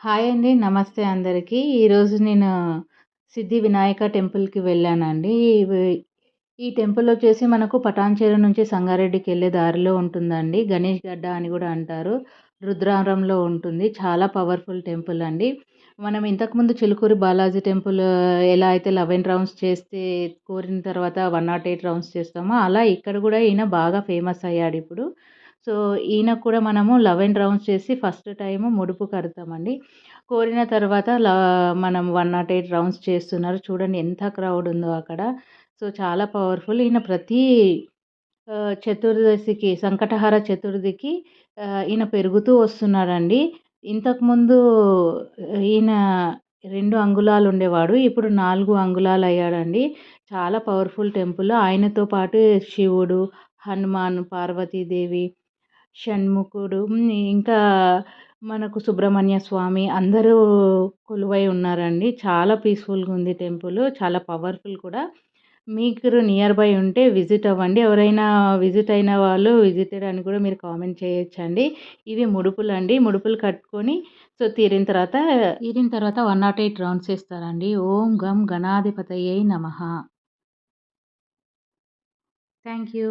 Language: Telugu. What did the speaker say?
హాయ్ అండి. నమస్తే అందరికీ. ఈరోజు నేను సిద్ధి వినాయక టెంపుల్కి వెళ్ళానండి. ఈ టెంపుల్ వచ్చేసి మనకు పటాన్చేరు నుంచి సంగారెడ్డికి వెళ్ళే దారిలో ఉంటుందండి. గణేష్ గడ్డ అని కూడా అంటారు. రుద్రారంలో ఉంటుంది. చాలా పవర్ఫుల్ టెంపుల్ అండి. మనం ఇంతకుముందు చిలుకూరి బాలాజీ టెంపుల్ ఎలా అయితే లెవెన్ రౌండ్స్ చేస్తే కోరిన తర్వాత వన్ నాట్ ఎయిట్ రౌండ్స్ చేస్తామో అలా ఇక్కడ కూడా ఈయన బాగా ఫేమస్ అయ్యాడు ఇప్పుడు. సో ఈయన కూడా మనము లెవెన్ రౌండ్స్ చేసి ఫస్ట్ టైము ముడుపు కడతామండి. కోరిన తర్వాత మనం వన్ నాట్ ఎయిట్ రౌండ్స్ చేస్తున్నారు. చూడండి ఎంత క్రౌడ్ ఉందో అక్కడ. సో చాలా పవర్ఫుల్. ఈయన ప్రతి చతుర్దశికి సంకటహార చతుర్థికి ఈయన పెరుగుతూ వస్తున్నాడండి. ఇంతకుముందు ఈయన రెండు అంగుళాలు ఉండేవాడు. ఇప్పుడు నాలుగు అంగుళాలు అయ్యాడండి. చాలా పవర్ఫుల్ టెంపుల్. ఆయనతో పాటు శివుడు హనుమాన్ పార్వతీదేవి షణ్ముఖుడు ఇంకా మనకు సుబ్రహ్మణ్య స్వామి అందరూ కొలువై ఉన్నారండి. చాలా పీస్ఫుల్గా ఉంది టెంపుల్ చాలా పవర్ఫుల్ కూడా. మీకు నియర్ బై ఉంటే విజిట్ అవ్వండి. ఎవరైనా విజిట్ అయిన వాళ్ళు విజిటెడ్ అని కూడా మీరు కామెంట్ చేయొచ్చండి. ఇవి ముడుపులు అండి. ముడుపులు కట్టుకొని సో తీరిన తర్వాత తీరిన తర్వాత వన్ నాట్ ఎయిట్ రౌండ్స్ వేస్తారండి. ఓం గం గణాధిపతయ్యై నమ. Thank you.